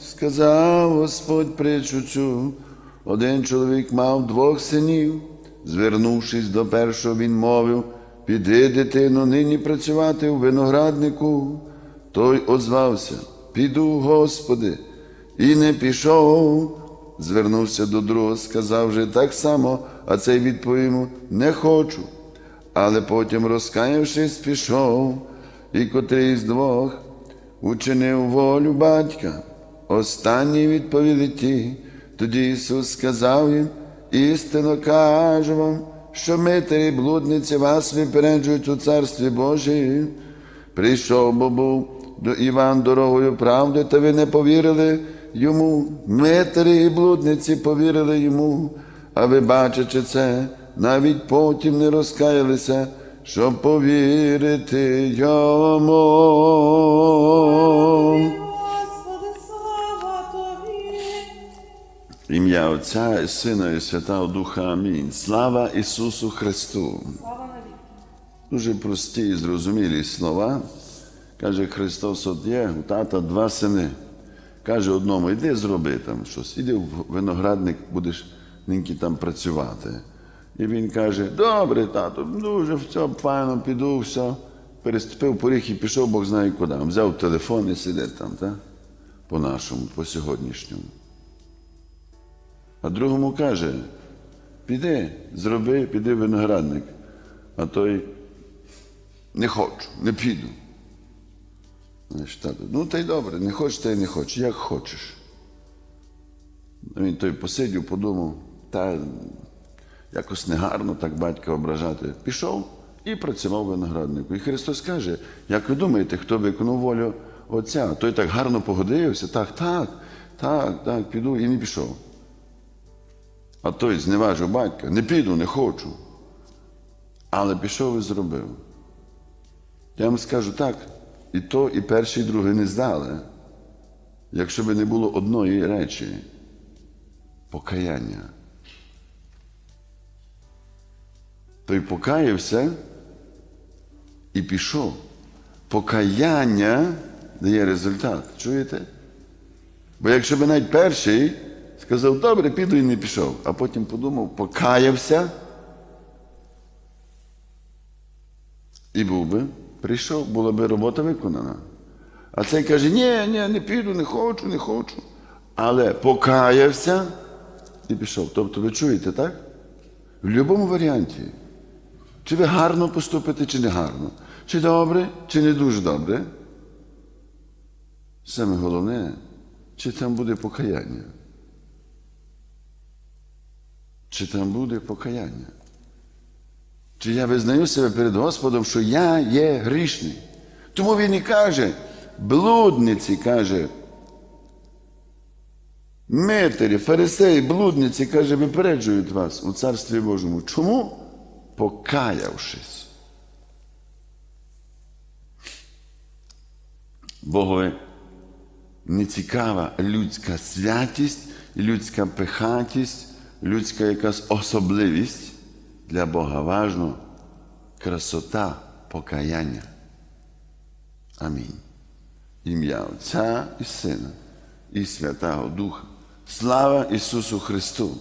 Сказав Господь притчу цю, один чоловік мав двох синів. Звернувшись до першого, він мовив, піди, дитино, нині працювати у винограднику. Той озвався, піду, Господи, і не пішов. Звернувся до другого, сказав же так само, а цей відповів не хочу. Але потім, розкаявшись, пішов, і котрий з двох учинив волю батька. Останній відповіли ті. Тоді Ісус сказав їм, істинно кажу вам, що митарі, блудниці вас випереджують у Царстві Божій. Прийшов, бо був до Іван дорогою правди, та ви не повірили йому. Митарі і блудниці повірили йому, а ви, бачачи це, навіть потім не розкаялися, щоб повірити йому. Ім'я Отця і Сина і Святого Духа Амінь. Слава Ісусу Христу! Дуже прості і зрозумілі слова. Каже Христос, от є у тата два сини. Каже одному, іди зроби там щось, іди в виноградник, будеш ниньки там працювати. І він каже: добре, тато, дуже все файно, піду, все. Переступив поріг і пішов, Бог знає куди. Взяв телефон і сидить там, так? по-нашому, по сьогоднішньому. А другому каже: піди, зроби, піди виноградник. А той не хочу, не піду. Ну та й добре, не хочеш, та й не хочеш, як хочеш. Він той посидів, подумав, та якось негарно так батька ображати. Пішов і працював винограднику. І Христос каже, як ви думаєте, хто виконав волю Отця? Той так гарно погодився, так, так, так, так, піду і не пішов. А той зневажив батька, не піду, не хочу. Але пішов і зробив. Я вам скажу так, і то, і перший, і другий не здали, якщо б не було одної речі покаяння. Той покаявся і пішов. Покаяння дає результат. Чуєте? Бо якщо б навіть перший сказав, добре, піду і не пішов, а потім подумав, покаявся. І був би, прийшов, була би робота виконана. А цей каже, ні, ні, не піду, не хочу, не хочу. Але покаявся і пішов. Тобто ви чуєте, так? В будь-якому варіанті. Чи ви гарно поступите, чи не гарно. Чи добре, чи не дуже добре. Саме головне, чи там буде покаяння. Чи там буде покаяння. Чи я визнаю себе перед Господом, що я є грішний. Тому він і каже, блудниці каже, митарі, фарисеї, блудниці, каже, випереджують вас у Царстві Божому. Чому? Покаявшись. Богові не цікава людська святість, людська пихатість, людська якась особливість. Для Бога важно красота покаяння. Амінь. Ім'я Отця і Сина і Святого Духа. Слава Ісусу Христу!